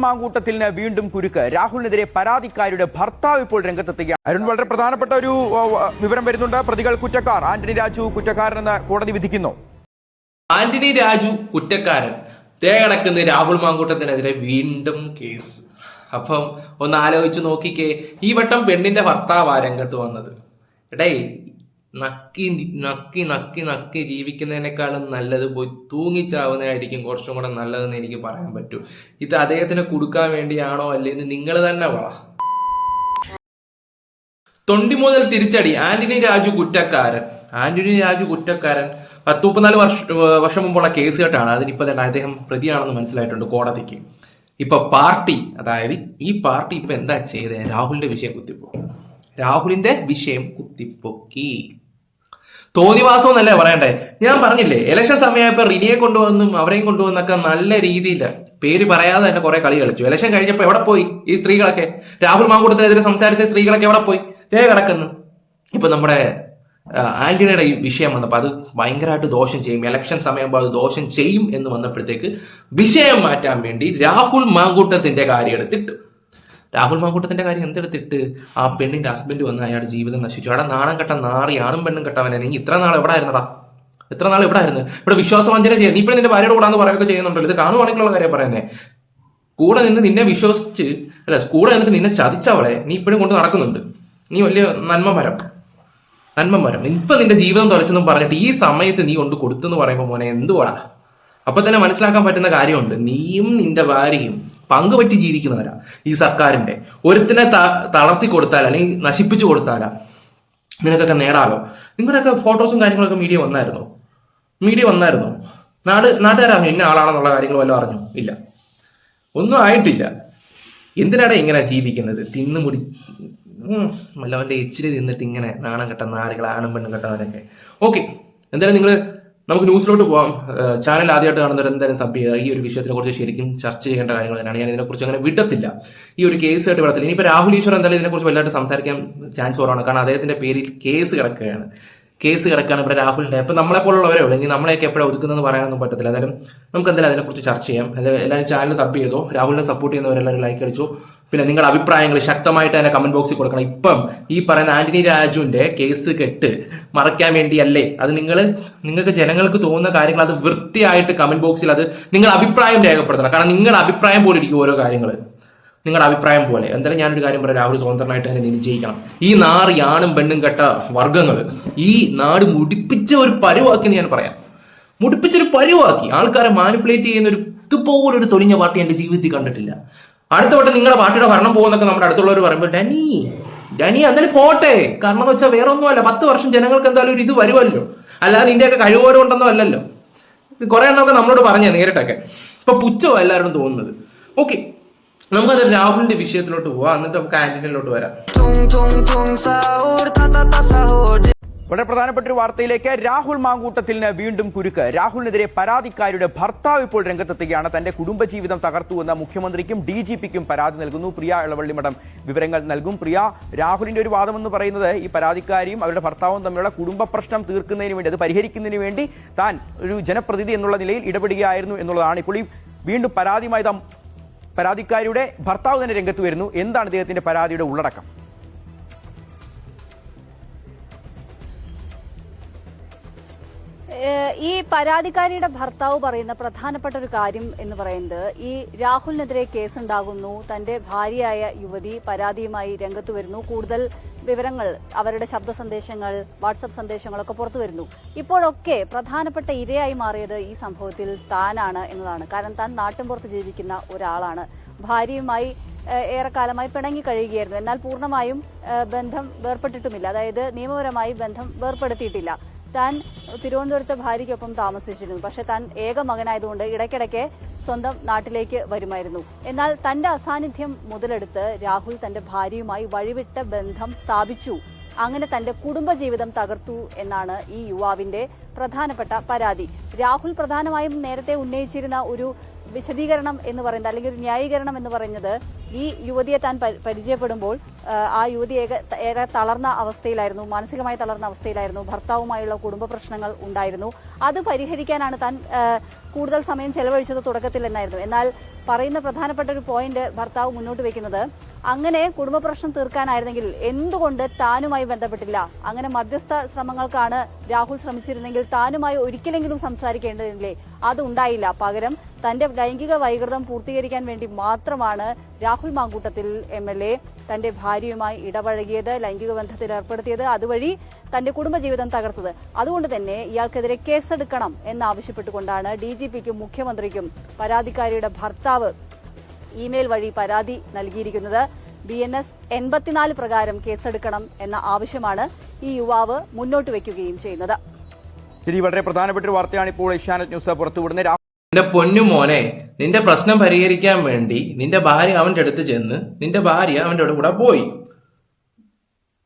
മാങ്കൂട്ടത്തിന് വീണ്ടും കുരുക്ക്. രാഹുലിനെതിരെ പരാതിക്കാരുടെ ഭർത്താവ് ഇപ്പോൾ രംഗത്തെത്തുകയാണ്. അരുൺ വളരെ പ്രധാനപ്പെട്ട ഒരു വിവരം വരുന്നുണ്ട്. പ്രതികൾ കുറ്റക്കാർ. ആന്റണി രാജു കുറ്റക്കാരനെന്ന് കോടതി വിധിക്കുന്നു. ആന്റണി രാജു കുറ്റക്കാരൻ. തേ കിടക്കുന്ന രാഹുൽ മാങ്കൂട്ടത്തിനെതിരെ വീണ്ടും കേസ്. അപ്പം ഒന്ന് ആലോചിച്ച് നോക്കിക്കേ. ഈ വട്ടം പെണ്ണിന്റെ ഭർത്താവാ രംഗത്ത് വന്നത്. എടേ നക്കി നക്കി നക്കി നക്കി ജീവിക്കുന്നതിനേക്കാളും നല്ലത് പോയി തൂങ്ങിച്ചാവുന്നതായിരിക്കും കുറച്ചും കൂടെ നല്ലതെന്ന് എനിക്ക് പറയാൻ പറ്റൂ. ഇത് അദ്ദേഹത്തിന് കൊടുക്കാൻ വേണ്ടിയാണോ അല്ലേന്ന് നിങ്ങൾ തന്നെ വള തൊണ്ടി മുതൽ തിരിച്ചടി. ആന്റണി രാജു കുറ്റക്കാരൻ. ആന്റണി രാജു കുറ്റക്കാരൻ. പത്ത് മുപ്പത്തിനാല് വർഷ വർഷം മുമ്പുള്ള കേസ് കേട്ടാണ്. അതിനിപ്പോ തന്നെ അദ്ദേഹം പ്രതിയാണെന്ന് മനസ്സിലായിട്ടുണ്ട് കോടതിക്ക്. ഇപ്പൊ പാർട്ടി അതായത് ഈ പാർട്ടി ഇപ്പൊ എന്താ ചെയ്തത് രാഹുലിന്റെ വിഷയം കുത്തിപ്പോ. രാഹുലിന്റെ വിഷയം കുത്തിപ്പൊക്കി. തോന്നിവാസം എന്നല്ലേ പറയണ്ടേ? ഞാൻ പറഞ്ഞില്ലേ ഇലക്ഷൻ സമയമായപ്പോ റിനിയെ കൊണ്ടുവന്നും അവരെയും കൊണ്ടുവന്നൊക്കെ നല്ല രീതിയിൽ പേര് പറയാതെ തന്നെ കുറെ കളി കളിച്ചു. ഇലക്ഷൻ കഴിഞ്ഞപ്പോ എവിടെ പോയി ഈ സ്ത്രീകളൊക്കെ? രാഹുൽ മാങ്കൂട്ടത്തിനെതിരെ സംസാരിച്ച സ്ത്രീകളൊക്കെ എവിടെ പോയി? ദേ കിടക്കുന്നു. ഇപ്പൊ നമ്മുടെ ആന്റണിയുടെ ഈ വിഷയം വന്നപ്പോൾ അത് ഭയങ്കരമായിട്ട് ദോഷം ചെയ്യും. ഇലക്ഷൻ സമയമാകുമ്പോൾ അത് ദോഷം ചെയ്യും എന്ന് വന്നപ്പോഴത്തേക്ക് വിഷയം മാറ്റാൻ വേണ്ടി രാഹുൽ മാങ്കൂട്ടത്തിന്റെ കാര്യം എടുത്തിട്ട് രാഹുൽ മാക്കൂട്ടത്തിന്റെ കാര്യം എന്തെടുത്തിട്ട് ആ പെണ്ണിന്റെ ഹസ്ബൻഡ് വന്ന് അയാളുടെ ജീവിതം നശിച്ചു. അവിടെ നാണം കെട്ട നാറി ആണും പെണ്ണും കെട്ടവനെ നീ ഇത്ര നാൾ എവിടെ ആയിരുന്നടാ എത്ര നാൾ എവിടെ ആയിരുന്നു ഇവിടെ വിശ്വാസവഞ്ചന ചെയ്യാൻ നീ ഇപ്പോഴും നിന്റെ ഭാര്യയുടെ കൂടാന്ന് പറയുകയൊക്കെ ചെയ്യുന്നുണ്ടല്ലോ. ഇത് കാണുവാണെങ്കിലുള്ള കാര്യം പറയുന്നേ. കൂടെ നിന്ന് നിന്നെ വിശ്വസിച്ച് അല്ല കൂടെ നിന്നിട്ട് നിന്നെ ചതിച്ചവളെ നീ ഇപ്പോഴും കൊണ്ട് നടക്കുന്നുണ്ട്. നീ വലിയ നന്മ മരം നന്മ മരം ഇപ്പൊ നിന്റെ ജീവിതം തുലച്ചെന്നും പറഞ്ഞിട്ട് ഈ സമയത്ത് നീ കൊണ്ട് കൊടുത്തെന്ന് പറയുമ്പോൾ മോനെ എന്തുവാടാ? അപ്പൊ തന്നെ മനസ്സിലാക്കാൻ പറ്റുന്ന കാര്യമുണ്ട്. നീയും നിന്റെ ഭാര്യയും പങ്കുപറ്റി ജീവിക്കുന്നവരാ ഈ സർക്കാരിന്റെ. ഒരുത്തിനെ തളർത്തി കൊടുത്താൽ അല്ലെങ്കിൽ നശിപ്പിച്ചു കൊടുത്താലാ നിനക്കൊക്കെ നേടാലോ നിങ്ങളുടെയൊക്കെ ഫോട്ടോസും കാര്യങ്ങളൊക്കെ മീഡിയ വന്നായിരുന്നു? മീഡിയ വന്നായിരുന്നു? നാട് നാട്ടുകാരറിഞ്ഞു ഇന്ന ആളാണെന്നുള്ള കാര്യങ്ങൾ വല്ലതും അറിഞ്ഞു? ഇല്ല. ഒന്നും ആയിട്ടില്ല. എന്തിനാണ് ഇങ്ങനെ ജീവിക്കുന്നത്? തിന്നു മുടി ഉം, വല്ലവന്റെ എച്ചിരി തിന്നിട്ട് ഇങ്ങനെ നാണം കെട്ട നാരുകൾ ആണും പെണ്ണും കെട്ടവരൊക്കെ. ഓക്കെ. എന്തായാലും നിങ്ങൾ നമുക്ക് ന്യൂസിലോട്ട് പോവാം. ചാനൽ ആദ്യമായിട്ട് കാണുന്നവർ എന്തായാലും സബ് ചെയ്യുക. ഈ ഒരു വിഷയത്തിനെ കുറിച്ച് ശരിക്കും ചർച്ച ചെയ്യേണ്ട കാര്യങ്ങൾ തന്നെയാണ്. ഞാൻ ഇതിനെക്കുറിച്ച് അങ്ങനെ വിടത്തില്ല. ഈ ഒരു കേസ് ആയിട്ട് വിടത്തില്ല. ഇനിയിപ്പോൾ രാഹുൽ ഈശ്വർ എന്തായാലും ഇതിനെക്കുറിച്ച് വലുതായിട്ട് സംസാരിക്കാൻ ചാൻസ് കുറവാണ്. കാരണം അദ്ദേഹത്തിന്റെ പേരിൽ കേസ് കിടക്കുകയാണ്. കേസ് കിടക്കാണ് ഇവിടെ രാഹുലിന്റെ. ഇപ്പം നമ്മളെ പോലുള്ളവരെ ഉള്ളൂ. ഇനി നമ്മളെയൊക്കെ എപ്പോഴും ഒതുക്കുന്നതെന്ന് പറയാനൊന്നും പറ്റത്തില്ല. എന്തായാലും നമുക്ക് എന്തായാലും അതിനെക്കുറിച്ച് ചർച്ച ചെയ്യാം. എല്ലാവരും ചാനൽ സബ് ചെയ്തോ? രാഹുലിനെ സപ്പോർട്ട് ചെയ്യുന്നവരെല്ലാവരും ലൈക്ക് അടിച്ചു? പിന്നെ നിങ്ങളുടെ അഭിപ്രായങ്ങൾ ശക്തമായിട്ട് തന്നെ കമന്റ് ബോക്സിൽ കൊടുക്കണം. ഇപ്പം ഈ പറയുന്ന ആന്റണി രാജുവിന്റെ കേസ് കെട്ട് മറയ്ക്കാൻ വേണ്ടിയല്ലേ? അത് നിങ്ങൾ നിങ്ങൾക്ക് ജനങ്ങൾക്ക് തോന്നുന്ന കാര്യങ്ങൾ അത് വൃത്തിയായിട്ട് കമന്റ് ബോക്സിൽ അത് നിങ്ങളുടെ അഭിപ്രായം രേഖപ്പെടുത്തണം. കാരണം നിങ്ങളുടെ അഭിപ്രായം പോലെ ഇരിക്കും ഓരോ കാര്യങ്ങൾ നിങ്ങളുടെ അഭിപ്രായം പോലെ. എന്തായാലും ഞാനൊരു കാര്യം പറയാം. രാഹുൽ സ്വതന്ത്രമായിട്ട് തന്നെ നിശ്ചയിക്കണം ഈ നാറ് ആണും പെണ്ണും കെട്ട വർഗങ്ങൾ ഈ നാട് മുടിപ്പിച്ച ഒരു പരുവാക്കി എന്ന് ഞാൻ പറയാം. മുടിപ്പിച്ചൊരു പരുവാക്കി. ആൾക്കാരെ മാനിപ്പുലേറ്റ് ചെയ്യുന്ന ഒരു ഇതുപോലൊരു തൊലിഞ്ഞ പാർട്ടി എന്റെ ജീവിതത്തിൽ കണ്ടിട്ടില്ല. അടുത്ത വട്ടം നിങ്ങളുടെ പാർട്ടിയുടെ ഭരണം പോകുന്നൊക്കെ നമ്മുടെ അടുത്തുള്ളവർ പറയുമ്പോൾ ഡനി ഡനി എന്തായാലും പോട്ടെ. കാരണം എന്ന് വെച്ചാൽ വേറെ ഒന്നുമല്ല പത്ത് വർഷം ജനങ്ങൾക്ക് എന്തായാലും ഒരു ഇത് വരുമല്ലോ. അല്ലാതെ നിന്റെയൊക്കെ കഴിവോടെ ഉണ്ടെന്നോ അല്ലല്ലോ. കുറെ എണ്ണമൊക്കെ നമ്മളോട് പറഞ്ഞു നേരിട്ടൊക്കെ. ഇപ്പൊ പുച്ഛമോ എല്ലാവരും തോന്നുന്നത്. ഓക്കെ. നമുക്കത് രാഹുലിന്റെ വിഷയത്തിലോട്ട് പോവാം. എന്നിട്ട് നമുക്ക് ആന്റണിയിലോട്ട് വരാം. വളരെ പ്രധാനപ്പെട്ട ഒരു വാർത്തയിലേക്ക് രാഹുൽ മാങ്കൂട്ടത്തിന് വീണ്ടും കുരുക്ക്. രാഹുലിനെതിരെ പരാതിക്കാരുടെ ഭർത്താവ് ഇപ്പോൾ രംഗത്തെത്തുകയാണ്. തന്റെ കുടുംബജീവിതം തകർത്തുവെന്ന മുഖ്യമന്ത്രിക്കും ഡി ജി പിക്കും പരാതി നൽകുന്നു. പ്രിയ ഇളവള്ളി ഇളവള്ളിമഠം വിവരങ്ങൾ നൽകും. പ്രിയ രാഹുലിന്റെ ഒരു വാദമെന്ന് പറയുന്നത് ഈ പരാതിക്കാരിയും അവരുടെ ഭർത്താവും തമ്മിലുള്ള കുടുംബ പ്രശ്നം തീർക്കുന്നതിന് വേണ്ടി അത് പരിഹരിക്കുന്നതിന് വേണ്ടി താൻ ഒരു ജനപ്രതിനിധി എന്നുള്ള നിലയിൽ ഇടപെടുകയായിരുന്നു എന്നുള്ളതാണ്. ഇപ്പോൾ ഈ വീണ്ടും പരാതിയുമായി പരാതിക്കാരിയുടെ ഭർത്താവ് തന്നെ രംഗത്ത് വരുന്നു. എന്താണ് ഇദ്ദേഹത്തിന്റെ പരാതിയുടെ ഉള്ളടക്കം? ഈ പരാതിക്കാരിയുടെ ഭർത്താവ് പറയുന്ന പ്രധാനപ്പെട്ട ഒരു കാര്യം എന്ന് പറയുന്നത് ഈ രാഹുലിനെതിരെ കേസുണ്ടാകുന്നു തന്റെ ഭാര്യയായ യുവതി പരാതിയുമായി രംഗത്ത് വരുന്നു കൂടുതൽ വിവരങ്ങൾ അവരുടെ ശബ്ദ സന്ദേശങ്ങൾ വാട്സപ്പ് സന്ദേശങ്ങളൊക്കെ പുറത്തു വരുന്നു. ഇപ്പോഴൊക്കെ പ്രധാനപ്പെട്ട ഇരയായി മാറിയത് ഈ സംഭവത്തിൽ താനാണ് എന്നതാണ്. കാരണം താൻ നാട്ടിൻപുറത്ത് ജീവിക്കുന്ന ഒരാളാണ്. ഭാര്യയുമായി ഏറെക്കാലമായി പിണങ്ങി കഴിയുകയായിരുന്നു. എന്നാൽ പൂർണമായും ബന്ധം വേർപെട്ടിട്ടുമില്ല അതായത് നിയമപരമായി ബന്ധം വേർപ്പെടുത്തിയിട്ടില്ല. താൻ തിരുവനന്തപുരത്ത് ഭാര്യയ്ക്കൊപ്പം താമസിച്ചിരുന്നു. പക്ഷെ താൻ ഏക മകനായതുകൊണ്ട് ഇടയ്ക്കിടയ്ക്ക് സ്വന്തം നാട്ടിലേക്ക് വരുമായിരുന്നു. എന്നാൽ തന്റെ അസാന്നിധ്യം മുതലെടുത്ത് രാഹുൽ തന്റെ ഭാര്യയുമായി വഴിവിട്ട ബന്ധം സ്ഥാപിച്ചു. അങ്ങനെ തന്റെ കുടുംബജീവിതം തകർത്തു എന്നാണ് ഈ യുവാവിന്റെ പ്രധാനപ്പെട്ട പരാതി. രാഹുൽ പ്രധാനമായും നേരത്തെ ഉന്നയിച്ചിരുന്ന ഒരു വിശദീകരണം എന്ന് പറയുന്നത് അല്ലെങ്കിൽ ഒരു ന്യായീകരണം എന്ന് പറയുന്നത് ഈ യുവതിയെ താൻ പരിചയപ്പെടുമ്പോൾ ആ, യുവതി ഏറെ തളർന്ന അവസ്ഥയിലായിരുന്നു മാനസികമായി തളർന്ന അവസ്ഥയിലായിരുന്നു ഭർത്താവുമായുള്ള കുടുംബ പ്രശ്നങ്ങൾ ഉണ്ടായിരുന്നു. അത് പരിഹരിക്കാനാണ് താൻ കൂടുതൽ സമയം ചെലവഴിച്ചത് തുടക്കത്തിൽ എന്നായിരുന്നു എന്നാൽ പറയുന്ന പ്രധാനപ്പെട്ട ഒരു പോയിന്റ് ഭർത്താവ് മുന്നോട്ട് വെക്കുന്നത് അങ്ങനെ കുടുംബ പ്രശ്നം തീർക്കാനായിരുന്നെങ്കിൽ എന്തുകൊണ്ട് താനുമായി ബന്ധപ്പെട്ടില്ല? അങ്ങനെ മധ്യസ്ഥ ശ്രമങ്ങൾക്കാണ് രാഹുൽ ശ്രമിച്ചിരുന്നെങ്കിൽ താനുമായി ഒരിക്കലെങ്കിലും സംസാരിക്കേണ്ടതില്ലേ? അതുണ്ടായില്ല പകരം തന്റെ ലൈംഗിക വൈകൃതം പൂർത്തീകരിക്കാൻ വേണ്ടി മാത്രമാണ് Rahul Mamkootathil M L A തന്റെ ഭാര്യയുമായി ഇടപഴകിയത് ലൈംഗിക ബന്ധത്തിൽ ഏർപ്പെടുത്തിയത് അതുവഴി തന്റെ കുടുംബജീവിതം തകർത്തത്. അതുകൊണ്ട് തന്നെ ഇയാൾക്കെതിരെ കേസെടുക്കണം എന്നാവശ്യപ്പെട്ടുകൊണ്ടാണ് ഡി ജി പിക്കും മുഖ്യമന്ത്രിക്കും പരാതിക്കാരിയുടെ ഭർത്താവ് ഇമെയിൽ വഴി പരാതി നൽകിയിരിക്കുന്നത്. ബി എൻ എസ് എൺപത്തിനാല് പ്രകാരം കേസെടുക്കണം എന്ന ആവശ്യമാണ് ഈ യുവാവ് മുന്നോട്ട് വയ്ക്കുകയും ചെയ്യുന്നത്. ഇനി വളരെ പ്രധാനപ്പെട്ട ഒരു വാർത്തയാണ് ഇപ്പോൾ ഏഷ്യാനെറ്റ് ന്യൂസ് പുറത്തുവിടുന്നത്. നിന്റെ പൊന്നു മോനെ നിന്റെ പ്രശ്നം പരിഹരിക്കാൻ വേണ്ടി നിന്റെ ഭാര്യ അവന്റെ അടുത്ത് ചെന്ന് നിന്റെ ഭാര്യ അവന്റെ കൂടെ പോയി.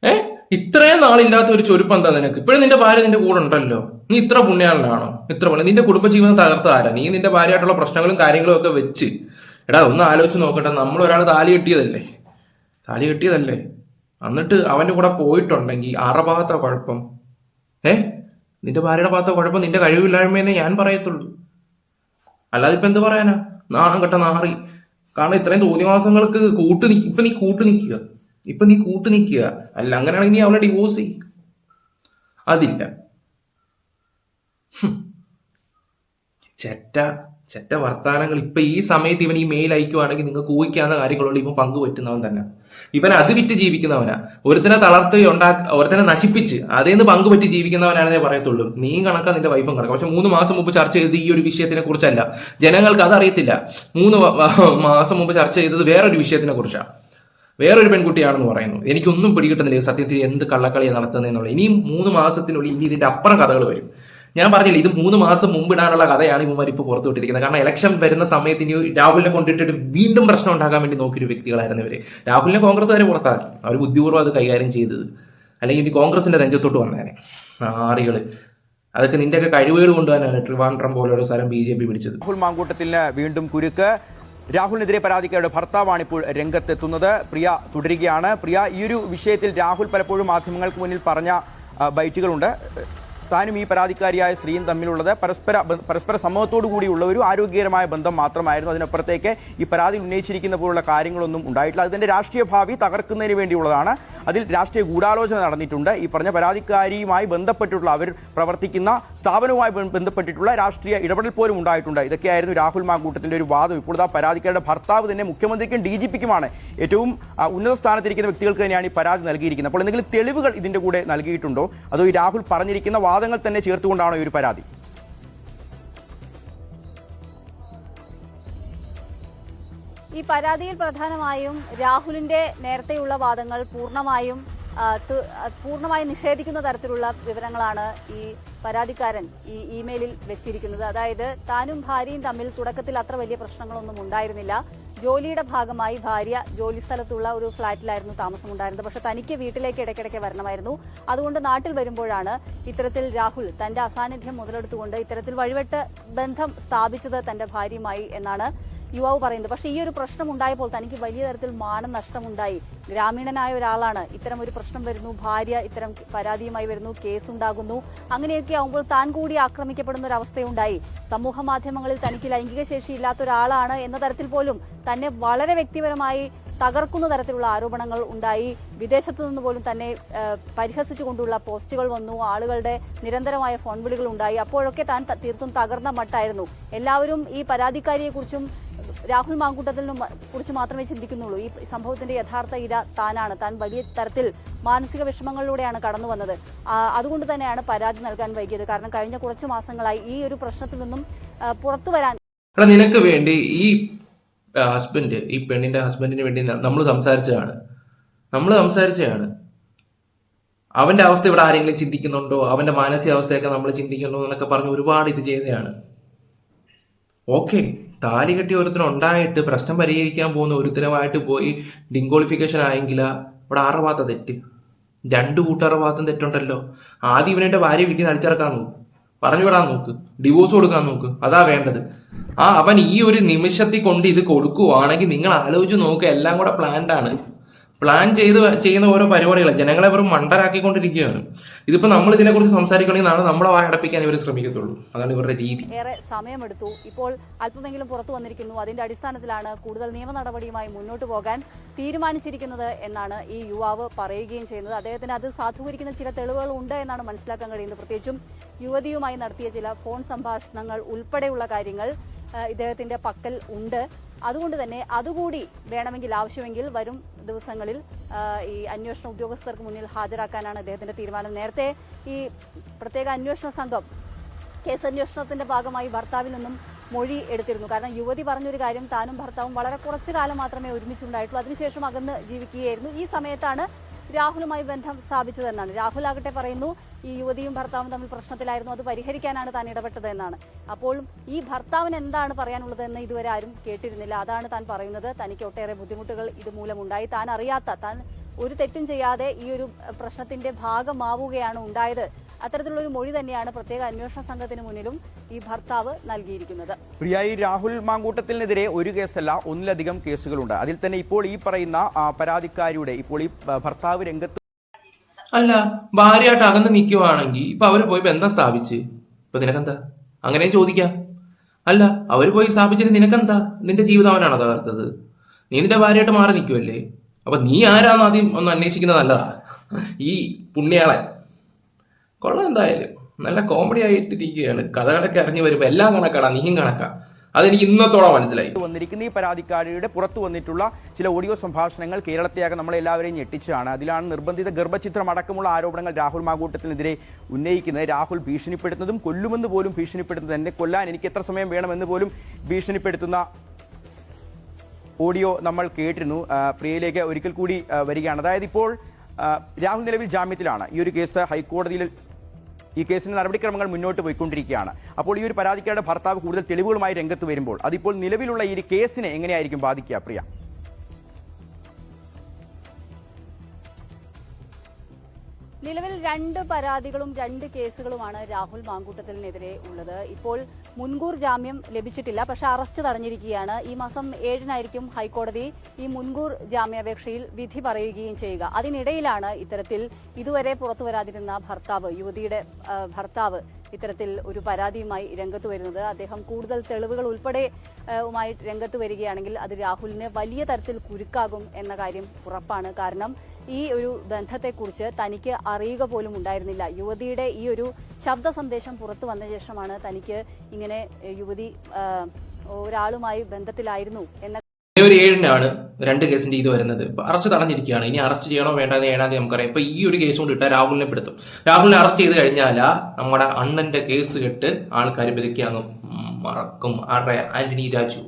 ഏ? ഇത്രയും നാളില്ലാത്ത ഒരു ചൊരുപ്പം എന്താ നിനക്ക്? ഇപ്പോഴും നിന്റെ ഭാര്യ നിന്റെ കൂടെ ഉണ്ടല്ലോ. നീ ഇത്ര പുണ്യാളനാണോ? ഇത്ര പുണ്യം നിന്റെ കുടുംബജീവിതം തകർത്ത ആരാ? നീ നിന്റെ ഭാര്യയായിട്ടുള്ള പ്രശ്നങ്ങളും കാര്യങ്ങളും ഒക്കെ വെച്ച്. എടാ ഒന്ന് ആലോചിച്ച് നോക്കട്ടെ. നമ്മൾ ഒരാൾ താലി കെട്ടിയതല്ലേ? താലി കെട്ടിയതല്ലേ? എന്നിട്ട് അവന്റെ കൂടെ പോയിട്ടുണ്ടെങ്കിൽ ആറ ഭാഗത്താ കുഴപ്പം. ഏ? നിന്റെ ഭാര്യയുടെ ഭാഗത്തെ കുഴപ്പം നിന്റെ കഴിവില്ലായ്മയെന്നേ ഞാൻ പറയത്തുള്ളൂ. അല്ലാതെ ഇപ്പൊ എന്ത് പറയാനാ? നാണം കെട്ട നാറി. കാരണം ഇത്രയും തോന്നിവാസങ്ങൾക്ക് കൂട്ട് നിക്ക ഇപ്പൊ നീ കൂട്ട് നിൽക്കുക. ഇപ്പൊ നീ കൂട്ട് നിൽക്കുക. അല്ല അങ്ങനെയാണെങ്കിൽ നീ അവളെ ഡിവോഴ്സ് ചെയ്യും. അതില്ല. ചെറ്റ ചെറ്റ വർത്താനങ്ങൾ. ഇപ്പൊ ഈ സമയത്ത് ഇവൻ ഈ മെയിൽ അയക്കുവാണെങ്കിൽ നിങ്ങൾക്ക് ഊഹിക്കാവുന്ന കാര്യങ്ങളുള്ള ഇവൻ പങ്കുപറ്റുന്നവൻ തന്നെ. ഇവൻ അത് വിറ്റ് ജീവിക്കുന്നവനാ. ഒരുത്തനെ തളർത്തി ഉണ്ടാക്ക ഒരുത്തനെ നശിപ്പിച്ച് അതേന്ന് പങ്കുപറ്റി ജീവിക്കുന്നവനാണെന്നേ പറയത്തുള്ളൂ. നീ കണക്കാ നിന്റെ വൈഫും കണക്കാം. പക്ഷെ മൂന്ന് മാസം മുമ്പ് ചർച്ച ചെയ്തത് ഈ ഒരു വിഷയത്തിനെ കുറിച്ചല്ല. ജനങ്ങൾക്ക് അതറിയത്തില്ല. മൂന്ന് മാസം മുമ്പ് ചർച്ച ചെയ്തത് വേറൊരു വിഷയത്തിനെ കുറിച്ചാണ് വേറൊരു പെൺകുട്ടിയാണെന്ന് പറയുന്നു. എനിക്കൊന്നും പിടികിട്ടുന്നില്ല സത്യത്തിൽ എന്ത് കള്ളക്കളിയാണ് നടത്തുന്നതെന്നുള്ളത് ഇനിയും മൂന്ന് മാസത്തിനുള്ളിൽ ഇനി ഇതിന്റെ അപ്പുറം കഥകൾ വരും. ഞാൻ പറഞ്ഞില്ല ഇത് മൂന്ന് മാസം മുമ്പ് ഇടാനുള്ള കഥയാണ് ഇവന്മാർ ഇപ്പോൾ പുറത്തു വിട്ടിരിക്കുന്നത്. കാരണം ഇലക്ഷൻ വരുന്ന സമയത്ത് ഇനി രാഹുലിനെ കൊണ്ടിട്ടിട്ട് വീണ്ടും പ്രശ്നം ഉണ്ടാക്കാൻ വേണ്ടി നോക്കിയൊരു വ്യക്തികളായിരുന്നു ഇവർ. രാഹുലിനെ കോൺഗ്രസ് കോൺഗ്രസ്സുകാരെ പുറത്താക്കി. അവർ ബുദ്ധിപൂർവം അത് കൈകാര്യം ചെയ്തത്. അല്ലെങ്കിൽ ഇനി കോൺഗ്രസിന്റെ നെഞ്ചത്തോട്ട് വന്നേനെ. ആറികൾ. അതൊക്കെ നിന്റെയൊക്കെ കഴിവുകൾ കൊണ്ടുവന്നാണ് ട്രിവാൻഡ്രം പോലുള്ള സ്ഥലം ബി ജെ പി പിടിച്ചത്. രാഹുൽ മാങ്കൂട്ടത്തിന് വീണ്ടും കുരുക്ക്. രാഹുലിനെതിരെ പരാതിക്കാരുടെ ഭർത്താവാണ് ഇപ്പോൾ രംഗത്തെത്തുന്നത്. പ്രിയ തുടരുകയാണ്. പ്രിയ ഈ ഒരു വിഷയത്തിൽ രാഹുൽ പലപ്പോഴും മാധ്യമങ്ങൾക്ക് മുന്നിൽ പറഞ്ഞ ബൈറ്റുകളുണ്ട്. താനും ഈ പരാതിക്കാരിയായ സ്ത്രീയും തമ്മിലുള്ളത്. പരസ്പര പരസ്പര സമൂഹത്തോടു കൂടിയുള്ള ഒരു ആരോഗ്യകരമായ ബന്ധം മാത്രമായിരുന്നു അതിനപ്പുറത്തേക്ക് ഈ പരാതി ഉന്നയിച്ചിരിക്കുന്ന പോലുള്ള കാര്യങ്ങളൊന്നും ഉണ്ടായിട്ടില്ല. അതിന്റെ രാഷ്ട്രീയ ഭാവി തകർക്കുന്നതിന് വേണ്ടിയുള്ളതാണ്. അതിൽ രാഷ്ട്രീയ ഗൂഢാലോചന നടന്നിട്ടുണ്ട്. ഈ പറഞ്ഞ പരാതിക്കാരിയുമായി ബന്ധപ്പെട്ടിട്ടുള്ള അവർ പ്രവർത്തിക്കുന്ന സ്ഥാപനവുമായി ബന്ധപ്പെട്ടിട്ടുള്ള രാഷ്ട്രീയ ഇടപെടൽ പോലും ഉണ്ടായിട്ടുണ്ട്. ഇതൊക്കെയായിരുന്നു രാഹുൽ മാങ്കൂട്ടത്തിന്റെ ഒരു വാദം. ഇപ്പോൾ ആ പരാതിക്കാരുടെ ഭർത്താവ് തന്നെ മുഖ്യമന്ത്രിക്കും ഡി ജി പിക്കുമാണ് ഏറ്റവും ഉന്നത സ്ഥാനത്തിരിക്കുന്ന വ്യക്തികൾക്ക് തന്നെയാണ് ഈ പരാതി നൽകിയിരിക്കുന്നത്. അപ്പോൾ എന്തെങ്കിലും തെളിവുകൾ ഇതിന്റെ കൂടെ നൽകിയിട്ടുണ്ടോ? അതോ ഈ രാഹുൽ പറഞ്ഞിരിക്കുന്ന വാദങ്ങൾ തന്നെ ചേർത്തുകൊണ്ടാണോ ഈ ഒരു പരാതി. ഈ പരാതിയിൽ പ്രധാനമായും രാഹുലിന്റെ നേരത്തെയുള്ള വാദങ്ങൾ പൂർണമായും പൂർണമായി നിഷേധിക്കുന്ന തരത്തിലുള്ള വിവരങ്ങളാണ് ഈ പരാതിക്കാരൻ ഈ ഇമെയിലിൽ വെച്ചിരിക്കുന്നത്. അതായത് താനും ഭാര്യയും തമ്മിൽ തുടക്കത്തിൽ അത്ര വലിയ പ്രശ്നങ്ങളൊന്നും ഉണ്ടായിരുന്നില്ല. ജോലിയുടെ ഭാഗമായി ഭാര്യ ജോലി സ്ഥലത്തുള്ള ഒരു ഫ്ളാറ്റിലായിരുന്നു താമസമുണ്ടായിരുന്നത്. പക്ഷെ തനിക്ക് വീട്ടിലേക്ക് ഇടയ്ക്കിടയ്ക്ക് വരണമായിരുന്നു. അതുകൊണ്ട് നാട്ടിൽ വരുമ്പോഴാണ് ഇത്തരത്തിൽ രാഹുൽ തന്റെ അസാന്നിധ്യം മുതലെടുത്തുകൊണ്ട് ഇത്തരത്തിൽ വഴിവെട്ട് ബന്ധം സ്ഥാപിച്ചത് തന്റെ ഭാര്യയുമായി എന്നാണ് യുവാവ് പറയുന്നത്. പക്ഷേ ഈ ഒരു പ്രശ്നം ഉണ്ടായപ്പോൾ തനിക്ക് വലിയ തരത്തിൽ മാനനഷ്ടമുണ്ടായി. ഗ്രാമീണനായ ഒരാളാണ്. ഇത്തരം ഒരു പ്രശ്നം വരുന്നു. ഭാര്യ ഇത്തരം പരാതിയുമായി വരുന്നു. കേസുണ്ടാകുന്നു. അങ്ങനെയൊക്കെ ആവുമ്പോൾ താൻ കൂടി ആക്രമിക്കപ്പെടുന്ന ഒരു അവസ്ഥയുണ്ടായി. സമൂഹ മാധ്യമങ്ങളിൽ തനിക്ക് ലൈംഗിക ശേഷി ഇല്ലാത്ത ഒരാളാണ് എന്ന തരത്തിൽ പോലും തന്നെ വളരെ വ്യക്തിപരമായി തകർക്കുന്ന തരത്തിലുള്ള ആരോപണങ്ങൾ ഉണ്ടായി. വിദേശത്തു നിന്ന് പോലും തന്നെ പരിഹസിച്ചു പരിഹസിച്ചുകൊണ്ടുള്ള പോസ്റ്റുകൾ വന്നു. ആളുകളുടെ നിരന്തരമായ ഫോൺ വിളികൾ ഉണ്ടായി. അപ്പോഴൊക്കെ താൻ തീർത്തും തകർന്ന മട്ടായിരുന്നു. എല്ലാവരും ഈ പരാതിക്കാരിയെ കുറിച്ചും രാഹുൽ മാങ്കൂട്ടത്തിനെ കുറിച്ച് മാത്രമേ ചിന്തിക്കുന്നുള്ളൂ. ഈ സംഭവത്തിന്റെ യഥാർത്ഥ ഇര താനാണ്. താൻ വലിയ തരത്തിൽ മാനസിക വിഷമങ്ങളിലൂടെയാണ് കടന്നു വന്നത്. അതുകൊണ്ട് തന്നെയാണ് പരാതി നൽകാൻ വൈകിയത്. കാരണം കഴിഞ്ഞ കുറച്ച് മാസങ്ങളായി ഈ ഒരു പ്രശ്നത്തിൽ നിന്നും പുറത്തു വരാൻ നിനക്ക് വേണ്ടി ഈ ഹസ്ബൻഡ് ഈ പെണ്ണിന്റെ ഹസ്ബൻഡിന് വേണ്ടി നമ്മൾ സംസാരിച്ചതാണ്. നമ്മൾ സംസാരിച്ചതാണ്. അവന്റെ അവസ്ഥ ഇവിടെ ആരെങ്കിലും ചിന്തിക്കുന്നുണ്ടോ? അവന്റെ മാനസികാവസ്ഥയൊക്കെ നമ്മൾ ചിന്തിക്കുന്നുണ്ടോ? എന്നൊക്കെ പറഞ്ഞ് ഒരുപാട് ഇത് ചെയ്തതാണ് ഓക്കെ. താലി കെട്ടി ഒരുത്തരം ഉണ്ടായിട്ട് പ്രശ്നം പരിഹരിക്കാൻ പോകുന്ന ഒരുത്തരമായിട്ട് പോയി ഡിങ്കോളിഫിക്കേഷൻ ആയെങ്കിൽ ഇവിടെ ആറ് ഭാഗത്ത തെറ്റ്? രണ്ട് കൂട്ടുകാരുടെ ഭാഗത്തും തെറ്റുണ്ടല്ലോ. ആദ്യം ഇവനെ ഭാര്യ വീട്ടിൽ നിന്ന് അടിച്ചിറക്കാൻ നോക്കും. പറഞ്ഞു വിടാൻ നോക്ക്. ഡിവോഴ്സ് കൊടുക്കാൻ നോക്ക്. അതാ വേണ്ടത്. ആ അവൻ ഈ ഒരു നിമിഷത്തിൽ കൊണ്ട് ഇത് കൊടുക്കുവാണെങ്കിൽ നിങ്ങൾ ആലോചിച്ച് നോക്കുക എല്ലാം കൂടെ പ്ലാൻഡ് ആണ്. പ്ലാൻ ചെയ്ത് ചെയ്യുന്ന ഓരോ പരിപാടികൾ ജനങ്ങളെ വെറും മണ്ടരാക്കിക്കൊണ്ടിരിക്കുകയാണ്. ഇതിപ്പോ നമ്മൾ ഇതിനെക്കുറിച്ച് സംസാരിക്കണമെങ്കിൽ നാളെ നമ്മളെ വായടപ്പിക്കാൻ ഇവർ ശ്രമിക്കത്തുള്ളൂ. അതാണ് ഇവരുടെ രീതി. ഏറെ സമയമെടുത്തു. ഇപ്പോൾ അല്പമെങ്കിലും പുറത്തു വന്നിരിക്കുന്നു. അതിന്റെ അടിസ്ഥാനത്തിലാണ് കൂടുതൽ നിയമ നടപടിയുമായി മുന്നോട്ട് പോകാൻ തീരുമാനിച്ചിരിക്കുന്നത് എന്നാണ് ഈ യുവാവ് പറയുകയും ചെയ്യുന്നത്. അദ്ദേഹത്തിന് അത് സാധൂകരിക്കുന്ന ചില തെളിവുകൾ ഉണ്ട് എന്നാണ് മനസ്സിലാക്കാൻ കഴിയുന്നത്. പ്രത്യേകിച്ചും യുവതിയുമായി നടത്തിയ ചില ഫോൺ സംഭാഷണങ്ങൾ ഉൾപ്പെടെയുള്ള കാര്യങ്ങൾ ഇദ്ദേഹത്തിന്റെ പക്കൽ ഉണ്ട്. അതുകൊണ്ട് തന്നെ അതുകൂടി വേണമെങ്കിൽ ആവശ്യമെങ്കിൽ വരും ദിവസങ്ങളിൽ ഈ അന്വേഷണ ഉദ്യോഗസ്ഥർക്ക് മുന്നിൽ ഹാജരാക്കാനാണ് അദ്ദേഹത്തിന്റെ തീരുമാനം. നേരത്തെ ഈ പ്രത്യേക അന്വേഷണ സംഘം കേസ് അന്വേഷണത്തിന്റെ ഭാഗമായി ഭർത്താവിൽ നിന്നും മൊഴി എടുത്തിരുന്നു. കാരണം യുവതി പറഞ്ഞൊരു കാര്യം താനും ഭർത്താവും വളരെ കുറച്ചു കാലം മാത്രമേ ഒരുമിച്ചുണ്ടായിട്ടുള്ളൂ. അതിനുശേഷം അകന്ന് ജീവിക്കുകയായിരുന്നു. ഈ സമയത്താണ് രാഹുലുമായി ബന്ധം സ്ഥാപിച്ചതെന്നാണ്. രാഹുൽ ആകട്ടെ പറയുന്നു ഈ യുവതിയും ഭർത്താവും തമ്മിൽ പ്രശ്നത്തിലായിരുന്നു അത് പരിഹരിക്കാനാണ് താൻ ഇടപെട്ടത് എന്നാണ് അപ്പോൾ ഈ ഭർത്താവിന് എന്താണ് പറയാനുള്ളതെന്ന് ഇതുവരെ ആരും കേട്ടിരുന്നില്ല. അതാണ് താൻ പറയുന്നത്. തനിക്ക് ഒട്ടേറെ ബുദ്ധിമുട്ടുകൾ ഇതുമൂലമുണ്ടായി. താൻ അറിയാത്ത താൻ ഒരു തെറ്റും ചെയ്യാതെ ഈ ഒരു പ്രശ്നത്തിന്റെ ഭാഗമാവുകയാണ് ഉണ്ടായത്. അത്തരത്തിലുള്ള ഒരു മൊഴി തന്നെയാണ് പ്രത്യേക അന്വേഷണ സംഘത്തിന് മുന്നിലും ഈ ഭർത്താവ് നൽകിയിരിക്കുന്നത്. പ്രിയായി രാഹുൽ മാങ്കൂട്ടത്തിനെതിരെ ഒരു കേസല്ല ഒന്നിലധികം കേസുകളുണ്ട്. അതിൽ തന്നെ ഇപ്പോൾ ഈ പറയുന്ന പരാതിക്കാരിയുടെ ഇപ്പോൾ ഈ ഭർത്താവ് രംഗത്ത് അല്ല ഭാര്യയായിട്ട് അകന്ന് നിൽക്കുവാണെങ്കിൽ ഇപ്പൊ അവർ പോയി ബന്ധം സ്ഥാപിച്ച്? ഇപ്പൊ നിനക്കെന്താ? അങ്ങനെ ചോദിക്കാം. അല്ല അവർ പോയി സ്ഥാപിച്ചിട്ട് നിനക്കെന്താ? നിന്റെ ജീവിതം അവനാണോ തകർത്തത് നീ നിന്റെ ഭാര്യയായിട്ട് മാറി നിൽക്കുമല്ലേ അപ്പൊ നീ ആരാന്ന് ആദ്യം ഒന്ന് അന്വേഷിക്കുന്നത് നല്ലതാ. ഈ പുണ്യാളൻ. കൊള്ളാം എന്തായാലും. നല്ല കോമഡി ആയിട്ടിരിക്കുകയാണ് കഥകളൊക്കെ അറിഞ്ഞു വരുമ്പോ എല്ലാം കണക്കാടാ നീയും കണക്കാ. അതെനിക്ക് ഇന്നത്തോളം മനസ്സിലായി. വന്നിരിക്കുന്ന ഈ പരാതിക്കാരിയുടെ പുറത്തു വന്നിട്ടുള്ള ചില ഓഡിയോ സംഭാഷണങ്ങൾ കേരളത്തെയാകെ നമ്മളെല്ലാവരെയും ഞെട്ടിച്ചാണ് അതിലാണ് നിർബന്ധിത ഗർഭചിത്രം അടക്കമുള്ള ആരോപണങ്ങൾ രാഹുൽ മാകൂട്ടത്തിനെതിരെ ഉന്നയിക്കുന്നത്. രാഹുൽ ഭീഷണിപ്പെടുത്തുന്നതും കൊല്ലുമെന്ന് പോലും ഭീഷണിപ്പെടുത്തുന്നത് എന്നെ കൊല്ലാൻ എനിക്ക് എത്ര സമയം വേണമെന്ന് പോലും ഭീഷണിപ്പെടുത്തുന്ന ഓഡിയോ നമ്മൾ കേട്ടിരുന്നു. പ്രിയയിലേക്ക് ഒരിക്കൽ കൂടി വരികയാണ്. അതായത് ഇപ്പോൾ രാഹുൽ നിലവിൽ ജാമ്യത്തിലാണ്. ഈ ഒരു കേസ് ഹൈക്കോടതിയിൽ ഈ കേസിന്റെ നടപടിക്രമങ്ങൾ മുന്നോട്ട് പോയിക്കൊണ്ടിരിക്കുകയാണ്. അപ്പോൾ ഈ ഒരു പരാതിക്കാരുടെ ഭർത്താവ് കൂടുതൽ തെളിവുകളുമായി രംഗത്ത് വരുമ്പോൾ അതിപ്പോൾ നിലവിലുള്ള ഈ കേസിനെ എങ്ങനെയായിരിക്കും ബാധിക്കുക പ്രിയ? നിലവിൽ രണ്ട് പരാതികളും രണ്ട് കേസുകളുമാണ് രാഹുൽ മാങ്കൂട്ടത്തിനെതിരെ ഉള്ളത്. ഇപ്പോൾ മുൻകൂർ ജാമ്യം ലഭിച്ചിട്ടില്ല. പക്ഷെ അറസ്റ്റ് തടഞ്ഞിരിക്കുകയാണ്. ഈ മാസം ഏഴിനായിരിക്കും ഹൈക്കോടതി ഈ മുൻകൂർ ജാമ്യാപേക്ഷയിൽ വിധി പറയുകയും ചെയ്യുക. അതിനിടയിലാണ് ഇത്തരത്തിൽ ഇതുവരെ പുറത്തു വരാതിരുന്ന ഭർത്താവ് യുവതിയുടെ ഭർത്താവ് ഇത്തരത്തിൽ ഒരു പരാതിയുമായി രംഗത്ത് വരുന്നത്. അദ്ദേഹം കൂടുതൽ തെളിവുകൾ ഉൾപ്പെടെ ആ, രംഗത്ത് വരികയാണെങ്കിൽ അത് രാഹുലിന് വലിയ തരത്തിൽ കുരുക്കാകും എന്ന കാര്യം ഉറപ്പാണ്. കാരണം ഈ ഒരു ബന്ധത്തെക്കുറിച്ച് തനിക്ക് അറിയുക പോലും ഉണ്ടായിരുന്നില്ല. യുവതിയുടെ ഈ ഒരു ശബ്ദ സന്ദേശം പുറത്തു വന്ന ശേഷമാണ് തനിക്ക് ഇങ്ങനെ യുവതി ഒരാളുമായി ബന്ധത്തിലായിരുന്നു എന്ന ഒരു ഏഴിനാണ് രണ്ട് കേസിന്റെ ഇത് വരുന്നത്. ഇപ്പൊ അറസ്റ്റ് തടഞ്ഞിരിക്കുകയാണ്. ഇനി അറസ്റ്റ് ചെയ്യണോ വേണ്ടെന്ന് ഏഴാം നമുക്കറിയാം. ഇപ്പൊ ഈ ഒരു കേസ് കൊണ്ട് ഇട്ടാൽ രാഹുലിനെ പെടുത്തും. രാഹുലിനെ അറസ്റ്റ് ചെയ്ത് കഴിഞ്ഞാൽ നമ്മുടെ അണ്ണന്റെ കേസ് കെട്ട് ആൾക്കാർ അങ്ങ് മറക്കും. ആരുടെ? ആന്റണി രാജു.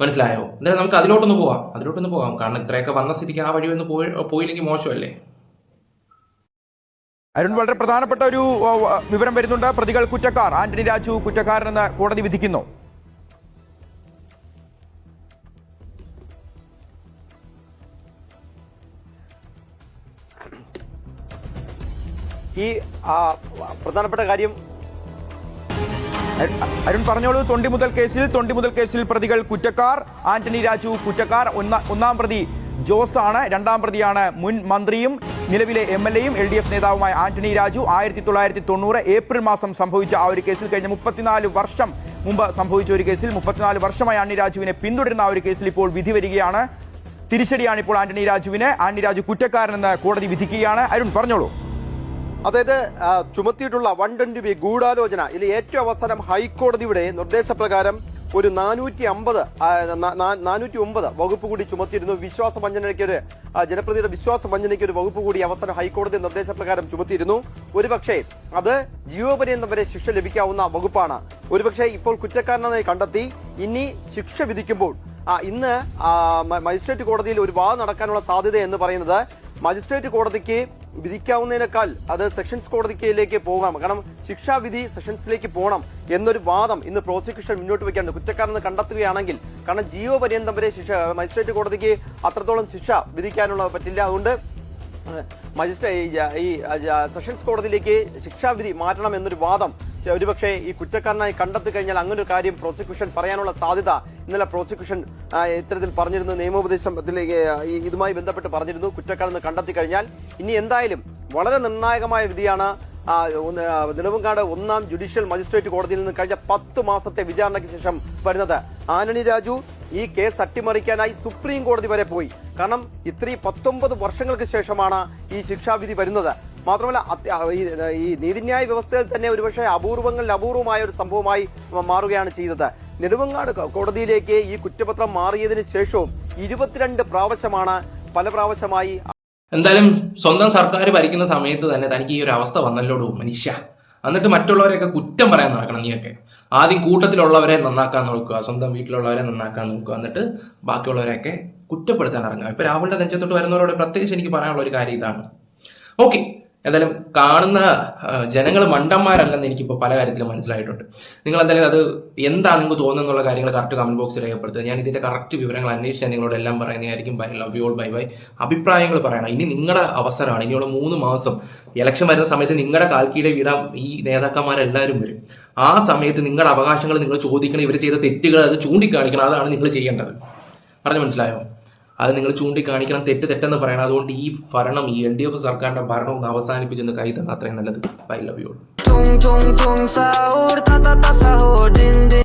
മനസ്സിലായോ? എന്തായാലും നമുക്ക് അതിലോട്ടൊന്ന് പോവാം. അതിലോട്ടൊന്ന് പോവാം. കാരണം ഇത്രയൊക്കെ വന്ന സ്ഥിതിക്ക് ആ വഴി ഒന്ന് പോയി പോയില്ലെങ്കിൽ മോശമല്ലേ? അരുൺ വളരെ പ്രധാനപ്പെട്ട ഒരു വിവരം വരുന്നുണ്ട്. പ്രതികൾ കുറ്റക്കാർ. ആന്റണി രാജു കുറ്റക്കാരനെന്ന് കോടതി വിധിക്കുന്നു. ഈ ആ, പ്രധാനപ്പെട്ട കാര്യം അരുൺ- പറഞ്ഞോളൂ തൊണ്ടി മുതൽ കേസിൽ തൊണ്ടി മുതൽ കേസിൽ പ്രതികൾ കുറ്റക്കാർ. ആന്റണി രാജു കുറ്റക്കാർ. ഒന്നാം പ്രതി ജോസ് ആണ്. രണ്ടാം പ്രതിയാണ് മുൻ മന്ത്രിയും നിലവിലെ എം എൽ എയും എൽ ഡി എഫ് നേതാവുമായ ആന്റണി രാജു. ആയിരത്തി തൊള്ളായിരത്തി തൊണ്ണൂറ് ഏപ്രിൽ മാസം സംഭവിച്ച ആ ഒരു കേസിൽ കഴിഞ്ഞ മുപ്പത്തിനാല് വർഷം മുമ്പ് സംഭവിച്ച ഒരു കേസിൽ മുപ്പത്തിനാല് വർഷമായി ആന്റണി രാജുവിനെ പിന്തുടരുന്ന ആ ഒരു കേസിൽ ഇപ്പോൾ വിധി വരികയാണ്. തിരിച്ചടിയാണ് ഇപ്പോൾ ആന്റണി രാജുവിന്. ആന്റണി രാജു കുറ്റക്കാരനെന്ന് കോടതി വിധിക്കുകയാണ്. അരുൺ പറഞ്ഞോളൂ. അതായത് ചുമത്തിയിട്ടുള്ള വൺ ട്വന്റി ബി ഗൂഢാലോചന. ഇതിൽ ഏറ്റവും അവസാനം ഹൈക്കോടതിയുടെ നിർദ്ദേശപ്രകാരം ഒരു നാനൂറ്റി അമ്പത് നാനൂറ്റി ഒമ്പത് വകുപ്പ് കൂടി ചുമത്തിയിരുന്നു. വിശ്വാസ വഞ്ചനയ്ക്ക് ഒരു ജനപ്രതിയുടെ വിശ്വാസ വഞ്ചനയ്ക്ക് ഒരു വകുപ്പ് കൂടി അവസാനം ഹൈക്കോടതി നിർദ്ദേശപ്രകാരം ചുമത്തിയിരുന്നു. ഒരുപക്ഷെ അത് ജീവപര്യന്തം വരെ ശിക്ഷ ലഭിക്കാവുന്ന വകുപ്പാണ്. ഒരുപക്ഷെ ഇപ്പോൾ കുറ്റക്കാരനായി കണ്ടെത്തി ഇനി ശിക്ഷ വിധിക്കുമ്പോൾ ഇന്ന് മജിസ്ട്രേറ്റ് കോടതിയിൽ ഒരു വാദം നടക്കാനുള്ള സാധ്യത എന്ന് പറയുന്നത് മജിസ്ട്രേറ്റ് കോടതിക്ക് വിധിക്കാവുന്നതിനേക്കാൾ അത് സെഷൻസ് കോടതിക്കിലേക്ക് പോകാം. കാരണം ശിക്ഷാവിധി സെഷൻസിലേക്ക് പോകണം എന്നൊരു വാദം ഇന്ന് പ്രോസിക്യൂഷൻ മുന്നോട്ട് വെക്കാണ്ട് കുറ്റക്കാരെന്ന് കണ്ടെത്തുകയാണെങ്കിൽ കാരണം ജീവപര്യന്തം വരെ ശിക്ഷ മജിസ്ട്രേറ്റ് കോടതിക്ക് അത്രത്തോളം ശിക്ഷ വിധിക്കാനുള്ള പറ്റില്ല. അതുകൊണ്ട് മജിസ്ട്രേ ഈ സെഷൻസ് കോടതിയിലേക്ക് ശിക്ഷാവിധി മാറ്റണം എന്നൊരു വാദം ഒരുപക്ഷെ ഈ കുറ്റക്കാരനായി കണ്ടെത്തി കഴിഞ്ഞാൽ അങ്ങനൊരു കാര്യം പ്രോസിക്യൂഷൻ പറയാനുള്ള സാധ്യത ഇന്നലെ പ്രോസിക്യൂഷൻ ഇത്തരത്തിൽ പറഞ്ഞിരുന്നു നിയമോപദേശത്തിലേക്ക് ഇതുമായി ബന്ധപ്പെട്ട് പറഞ്ഞിരുന്നു കുറ്റക്കാരെന്ന് കണ്ടെത്തി കഴിഞ്ഞാൽ. ഇനി എന്തായാലും വളരെ നിർണായകമായ വിധിയാണ് നെടുമങ്ങാട് ഒന്നാം ജുഡീഷ്യൽ മജിസ്ട്രേറ്റ് കോടതിയിൽ നിന്ന് കഴിഞ്ഞ പത്ത് മാസത്തെ വിചാരണയ്ക്ക് ശേഷം വരുന്നത്. ആനണി രാജു ഈ കേസ് അട്ടിമറിക്കാനായി സുപ്രീം കോടതി വരെ പോയി. കാരണം ഇത്രയും പത്തൊമ്പത് വർഷങ്ങൾക്ക് ശേഷമാണ് ഈ ശിക്ഷാവിധി വരുന്നത്. മാത്രമല്ല ഈ നീതിന്യായ വ്യവസ്ഥയിൽ തന്നെ ഒരുപക്ഷെ അപൂർവങ്ങളിൽ അപൂർവമായ ഒരു സംഭവമായി മാറുകയാണ് ചെയ്തത്. നെടുവങ്ങാട് കോടതിയിലേക്ക് ഈ കുറ്റപത്രം മാറിയതിനു ശേഷവും ഇരുപത്തിരണ്ട് പ്രാവശ്യമാണ് പല പ്രാവശ്യമായി എന്തായാലും സ്വന്തം സർക്കാർ ഭരിക്കുന്ന സമയത്ത് തന്നെ തനിക്ക് ഈ ഒരു അവസ്ഥ വന്നല്ലോടൂ മനുഷ്യ. എന്നിട്ട് മറ്റുള്ളവരെയൊക്കെ കുറ്റം പറയാൻ നടക്കണം നീയൊക്കെ. ആദ്യം കൂട്ടത്തിലുള്ളവരെ നന്നാക്കാൻ നോക്കുക സ്വന്തം വീട്ടിലുള്ളവരെ നന്നാക്കാൻ നോക്കുക എന്നിട്ട് ബാക്കിയുള്ളവരെയൊക്കെ കുറ്റപ്പെടുത്താൻ ഇറങ്ങുക. ഇപ്പൊ രാഹുലിന്റെ നെഞ്ചത്തോട്ട് വരുന്നവരോട് പ്രത്യേകിച്ച് എനിക്ക് പറയാനുള്ള ഒരു കാര്യം ഇതാണ്. ഓക്കെ. എന്തായാലും കാണുന്ന ജനങ്ങൾ മണ്ടന്മാരല്ലെന്ന് എനിക്കിപ്പോൾ പല കാര്യത്തിലും മനസ്സിലായിട്ടുണ്ട്. നിങ്ങൾ എന്തായാലും അത് എന്താണ് നിങ്ങൾക്ക് തോന്നുന്നുള്ള കാര്യങ്ങൾ കറക്റ്റ് കമന്റ് ബോക്സിൽ രേഖപ്പെടുത്തുക. ഞാൻ ഇതിന്റെ കറക്റ്റ് വിവരങ്ങൾ അന്വേഷിച്ച് നിങ്ങളോട് എല്ലാം പറയുന്നതായിരിക്കും. Bye love you all bye bye അഭിപ്രായങ്ങൾ പറയണം. ഇനി നിങ്ങളുടെ അവസരമാണ്. ഇനിയുള്ള മൂന്ന് മാസം ഇലക്ഷൻ വരുന്ന സമയത്ത് നിങ്ങളുടെ കാൽക്കീടെ വീടാൻ ഈ നേതാക്കന്മാരെല്ലാവരും വരും. ആ സമയത്ത് നിങ്ങളുടെ അവകാശങ്ങൾ നിങ്ങൾ ചോദിക്കണം. ഇവർ ചെയ്ത തെറ്റുകൾ അത് ചൂണ്ടിക്കാണിക്കണം. അതാണ് നിങ്ങൾ ചെയ്യേണ്ടത്. പറഞ്ഞു മനസ്സിലായോ? അത് നിങ്ങൾ ചൂണ്ടിക്കാണിക്കണം തെറ്റ് തെറ്റെന്ന് പറയണം. അതുകൊണ്ട് ഈ ഭരണം ഈ എൽ ഡി എഫ് സർക്കാരിന്റെ ഭരണം ഒന്ന് അവസാനിപ്പിച്ചെന്ന് കൈ തന്നെ അത്രയും നല്ലത്. I love you